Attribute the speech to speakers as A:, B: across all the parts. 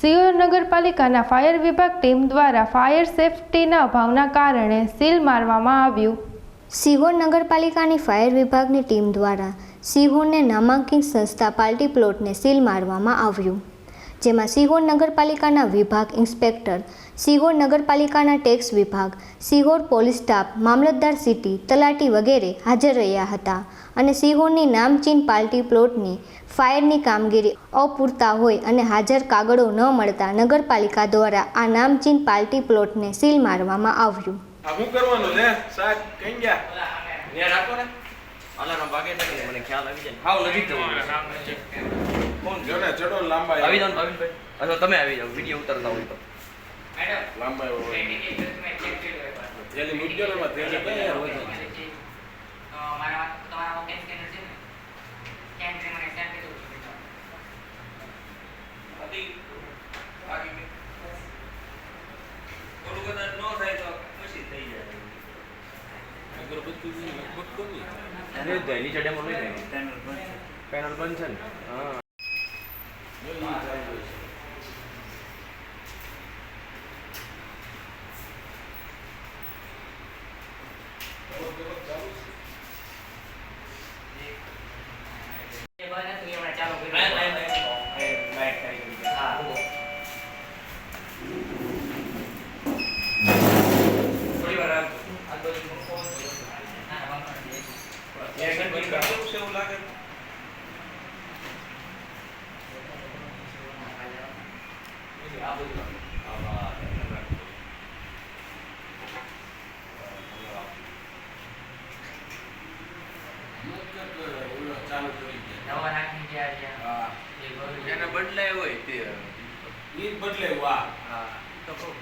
A: સિયોર નગરપાલિકાના ફાયર વિભાગ ટીમ દ્વારા ફાયર સેફટીના અભાવના કારણે સીલ મારવામાં આવ્યું.
B: સિહોર નગરપાલિકાની ફાયર વિભાગની ટીમ દ્વારા સિહોરને નામાંકિત સંસ્થા પાર્ટી પ્લોટને સીલ મારવામાં આવ્યું. જેમાં સિહોર નગરપાલિકાના વિભાગ ઇન્સ્પેક્ટર સિહોર નગરપાલિકાના ટેક્સ વિભાગ સિહોર પોલીસ સ્ટાફ મામલતદાર સિટી તલાટી વગેરે હાજર રહ્યા હતા અને સિહોરની નામચીન પાર્ટી પ્લોટની ફાયરની કામગીરી અપૂરતા હોય અને હાજર કાગળો ન મળતા નગરપાલિકા દ્વારા આ નામચીન પાર્ટી પ્લોટને સીલ મારવામાં આવ્યું.
C: આ કરવાનું લે શાક કઈ ગયા?
D: ત્યાં રાખો ને. અલાર્મ વાગે મને ખ્યાલ આવી જાય. હાવ નજીક જવું ફોન
C: જો ને ચડો લાંબા
D: આવી જાઓ ભાવિનભાઈ અથવા તમે આવી જાઓ. વીડિયો ઉતરતા હોય તો.
C: લાંબા થેલી મૂકજો ને એમાં થેલી કઈ હોય?
D: પેનલ બંધ છે ને? હા.
C: ચાલુ છે.
D: થોડી વાર રાખજો આ બાજુ મૂકો. એક જ મિનિટ રાખો. આ બાજુ રાખો. આ બસ, એમ રાખજો.
C: ઓલો ચાલુ કરી દે. હા.
D: એને બદલાય હોય તે
C: ઈ જ બદલે વાહ
D: હા તો કહું.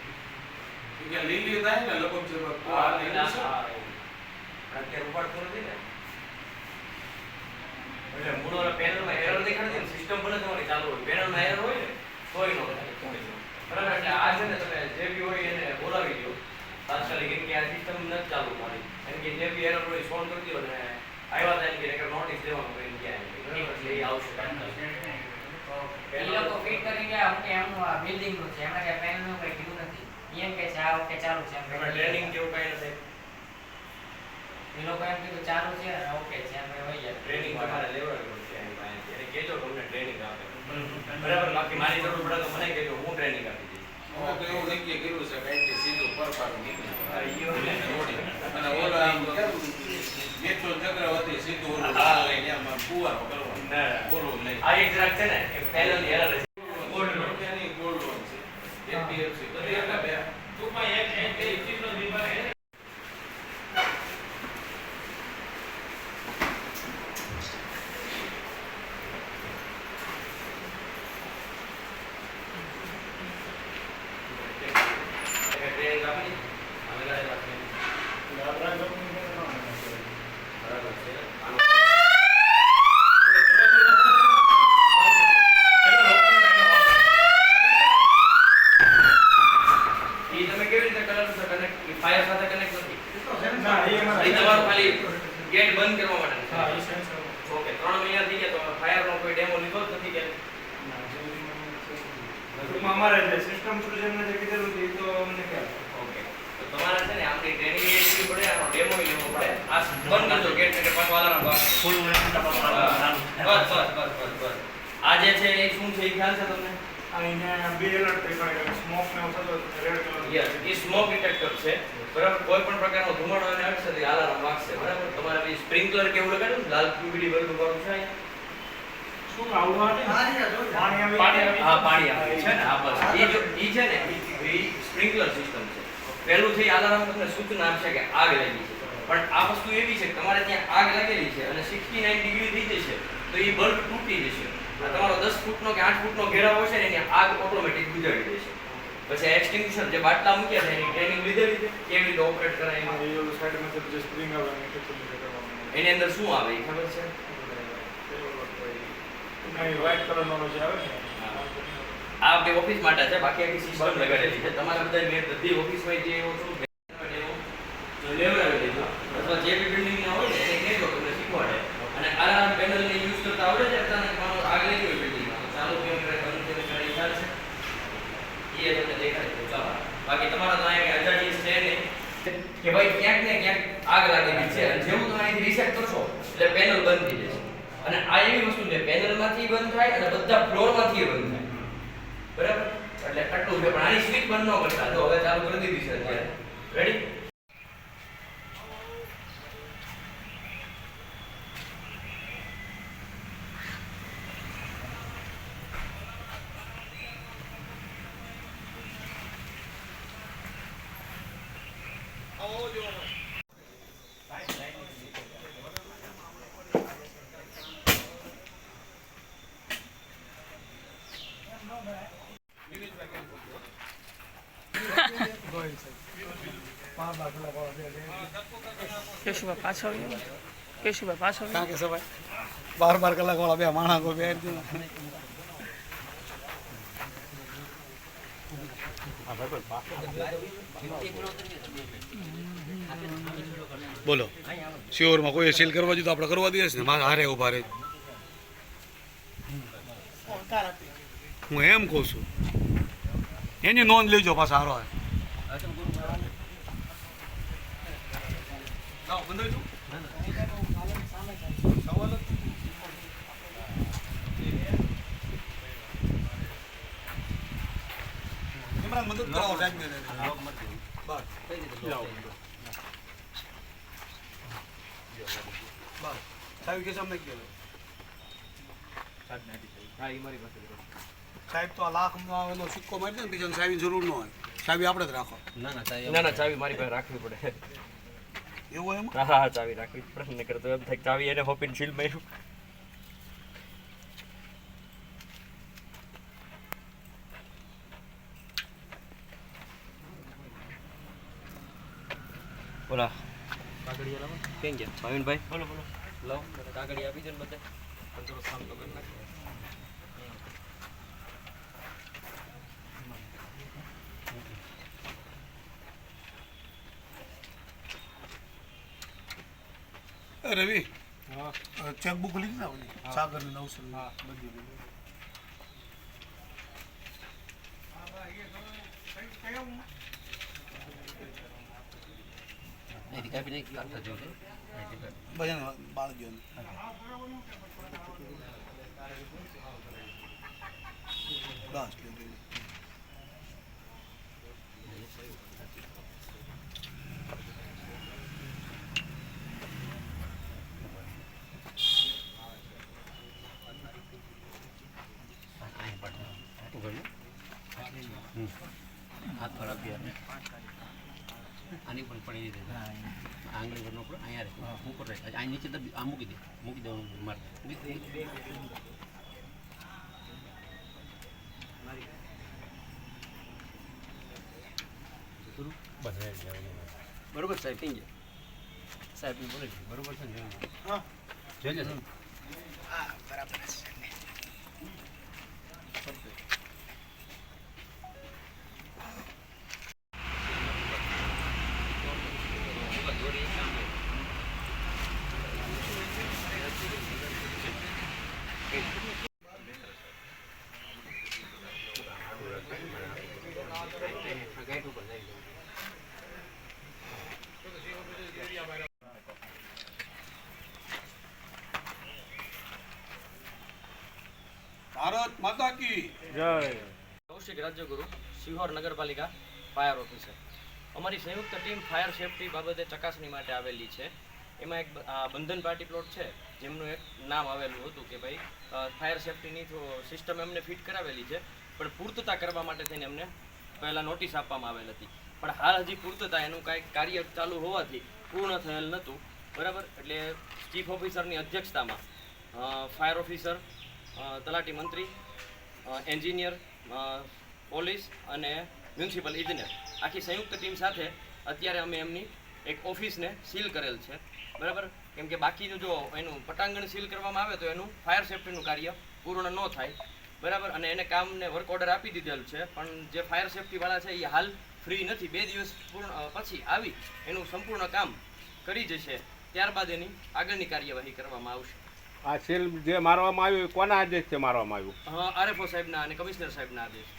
C: ઈ કે લીલી થાય ને લગભગ છે તો આ લીલી છે.
D: અત્યારે નથી ને એટલે મૂળ ઓલા પેનલમાં એરર દેખાડતી ને સિસ્ટમ ભલે તમારી ચાલુ હોય પેનલમાં એરર હોય ને તોય નો થાય બરાબર? એટલે આ છે ને તમે જે બી હોય એને બોલાવી દો તાત્કાલિક કેમ કે આ સિસ્ટમ નથી ચાલુ મારી. એમ કે જે બી એરર હોય સોલ્વ કરી દો ને આવ્યા થાય કે નકર નોટિસ દેવાનું કરીને ક્યાં એટલે એ આવશે
E: ઈ લોકો ફિટ કરી ગયા હું એમનું આ બિલ્ડિંગનું છે. એમણે કે પેનલનું કઈ કીધું નથી. એમ કે છે આ વખતે ચાલુ છે એમ
D: ટ્રેનિંગ કેવું કાંઈ નથી.
E: એ લોકો એમ કીધું ચાલુ છે ને ઓકે છે એમ હોય જાય
D: ટ્રેનિંગ તમારે લેવડાવવી પડશે એની કહેજો કે ટ્રેનિંગ આપે. બરાબર બાકી મારી જરૂર પડે તો મને કહેજો હું ટ્રેનિંગ આપી દઈશ
C: અમે તો એવું નક્કી કર્યું છે કાંઈ કે સીધું પરપારું નીકળી
D: હા, ઈ હોય.
C: દોડી. અને ઓલો આમ કેમ મેટ્રો ચક્રવર્તી સીધું ઓલું લાલ લઈને આમ આમ ફુવારો કરવાનો.
D: ના.
C: ઓલું લઈને.
D: આ એક જરાક છે ને એ પેનલની error છે.
C: ગોલ્ડ લોન છે નહીં, ગોલ્ડ લોન છે. HDFC. બધી એટલે બે. ટૂંકમાં એક એક એક ચીજનો જ વિભાગ છે.
D: એટલે training આપી દીધી. અમે કાલે વાત કરી. બરાબર છે. આનું- ઈ તમે કેવી રીતે કરો છો connect? ઈ fire સાથે connect નથી. ઈ તમારું ખાલી gate બંધ કરવા માટે છે. ઓકે ત્રણ મહિના થઈ ગયા તો ફાયર નો કોઈ ડેમો લીધો જ નથી કે
F: અમારે જે સિસ્ટમ થ્રુ જેમને જે કીધેલું છે એ તો અમને ખ્યાલ
D: ઓકે. તો તમારે છે ને આપણી ટ્રેનિંગ લેવી પડે આનો ડેમો લેવો પડે? આ બંધ કરજો ગેટ ને પાછો આલારામ બસ
F: ફૂલ
D: બસ બસ બસ બસ બસ. આ જે છે એ શું છે એ ખ્યાલ છે તમને?
F: અહીંયા બે એલર્ટ પડે સ્મોક ને થતો રેડ કલર
D: યસ એ સ્મોક ડિટેક્ટર છે. બરાબર? કોઈ પણ પ્રકારનો ધુમાડો અને અક્ષર આલારામ વાગશે. બરાબર? તમારે સ્પ્રિંકલર કેવું લગાડ્યું? લાલ ક્યુબીડી બલ્બ વાળું છે અહીંયા?
F: શું આવવા પાણી આવી
D: પાણી હા પાણી આવે છે ને? આ બસ. એ જો ઈ છે ને એ સ્પ્રિંકલર સિસ્ટમ છે. પહેલું થઈ આલારામ તમને સૂચના આપશે કે આગ લાગી છે. પણ આ વસ્તુ એવી છે કે તમારે ત્યાં આગ લાગેલી છે અને 69 ડિગ્રી થઈ જશે તો એ બલ્બ તૂટી જશે. આ તમારો દસ ફૂટનો કે આઠ ફૂટનો ઘેરાવો છે ને એની આગ ઓટોમેટિક બુઝાવી દેશે. પછી એક્સટિંગ્યુશર જે બાટલા મૂક્યા છે એની ટ્રેનિંગ લીધેલી છે. કેવી રીતે ઓપરેટ કરાય
F: એમાં?
D: એની અંદર શું આવે એ ખબર છે? આ બે ઓફિસ માટે છે બાકી આખી સિસ્ટમ લગાડેલી છે. તમારા બધા મેં બધી ઓફિસમાં જે એવું છું અથવા જે બી બિલ્ડિંગમાં હોય ને એને તમને શીખવાડે. અને આ પેનલને યુઝ કરતા આવડે છે તમને મારો આગળ કેવી બિલ્ડિંગમાં ચાલુ કેમ કરે બંધ છે. એ તમને દેખાય છે. ચાલો. બાકી તમારા તો અહીંયા અજાડી છે ને. કે ભાઈ ક્યાંક ને ક્યાંક આગ લાગેલી છે. અને જેવું તમે અહીંથી રિસેટ કરશો એટલે પેનલ બંધ થઈ જાય. અને આ એવી વસ્તુ છે, પેનલમાંથી બંધ થાય અને બધા ફ્લોરમાંથી બંધ થાય. બરાબર? એટલે આટલું છે, પણ આની સ્વિચ બંધ ન કરતા. જો હવે ચાલુ કરી દીધી છે અત્યારે. રેડી
G: કેશુભાઈ પાછો આવ્યો કેશુભાઈ પાછો આવ્યો
B: કાં કે સવાય બાર બાર કલાક વાળા બે માણા કોઈ બે બોલો શિયોરમાં કોઈ સીલ કરવા જોઈએ તો આપણે કરવા દઈએ ને? મારે હારે ઊભા રહે હું એમ કહું છું, એની નોંધ લેજો પાછા હારો હોય મદદ કરાવો બસ. બસ. સાહેબ કે છે અમને કહેજો. સાહેબ તો આ લાખનો આવેલો સિક્કો મારી દે ને બીજાને સાહેબ જરૂર ન હોય. સાહેબ આપણે જ રાખો.
D: ના ના ચાવી મારી પાસે રાખવી પડે.
B: એવું એમ?
D: હા હા ચાવી રાખવી પડે નકર તો એમ થાય કે ચાવી એને હોપીને સીલ માર્યું. બોલા કેમ ગયા? ભાવિનભાઈ? બોલો બોલો. લાવો કાગળી આપી દે ને બધે. પણ થોડો કામ તો કરી નાખો.
B: એ રવિ? ચેકબુક લીધી ને. ઓલી સાગર ને નવસર. બધી ભજન બાળજો બસ લે, લે.
H: આની પણ પડી દીધી આંગળી ઘરનો પણ અહીંયા રહે ઉપર રહે અહીં નીચે દબી આ મૂકી દે મૂકી દેવાનું મારે
D: બરોબર સાહેબ થઈ ગયા.
H: સાહેબ બરોબર છે ને?
B: હા.
H: જોઈ લે
B: ભારત માતા કી
D: કૌશિક રાજ્યગુરુ શિહોર નગરપાલિકા ફાયર ઓફિસર. અમારી સંયુક્ત ટીમ ફાયર સેફટી બાબતે ચકાસણી માટે આવેલી છે. એમાં એક આ બંધન પાર્ટી પ્લોટ છે જેમનું એક નામ આવેલું હતું કે ભાઈ ફાયર સેફટીની સિસ્ટમ એમને ફિટ કરાવેલી છે પણ પૂર્તતા કરવા માટે થઈને એમને પહેલાં નોટિસ આપવામાં આવેલ હતી. પણ હાલ હજી પૂર્તતા એનું કાંઈક કાર્ય ચાલુ હોવાથી પૂર્ણ થયેલ નહોતું. બરાબર? એટલે ચીફ ઓફિસરની અધ્યક્ષતામાં ફાયર ઓફિસર તલાટી મંત્રી એન્જિનિયર પોલીસ અને મ્યુનિસિપલ ઇજનેર. આખી સંયુક્ત ટીમ સાથે અત્યારે અમે એમની એક ઓફિસને સીલ કરેલ છે. બરાબર? કેમ કે બાકીનું જો એનું પટાંગણ સીલ કરવામાં આવે તો એનું ફાયર સેફ્ટીનું કાર્ય પૂર્ણ ન થાય. બરાબર? અને એને કામને વર્ક ઓર્ડર આપી દીધેલ છે, પણ જે ફાયર સેફ્ટીવાળા છે એ હાલ ફ્રી નથી. બે દિવસ પૂર્ણ પછી આવી એનું સંપૂર્ણ કામ કરી જશે. ત્યારબાદ એની આગળની કાર્યવાહી કરવામાં આવશે.
I: આ સેલ જે મારવામાં આવ્યું એ કોના આદેશથી મારવામાં આવ્યું?
D: આરએફઓ સાહેબના અને કમિશનર સાહેબના આદેશ.